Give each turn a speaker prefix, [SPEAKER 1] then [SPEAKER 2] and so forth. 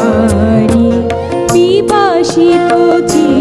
[SPEAKER 1] পারি বিবাসিত চির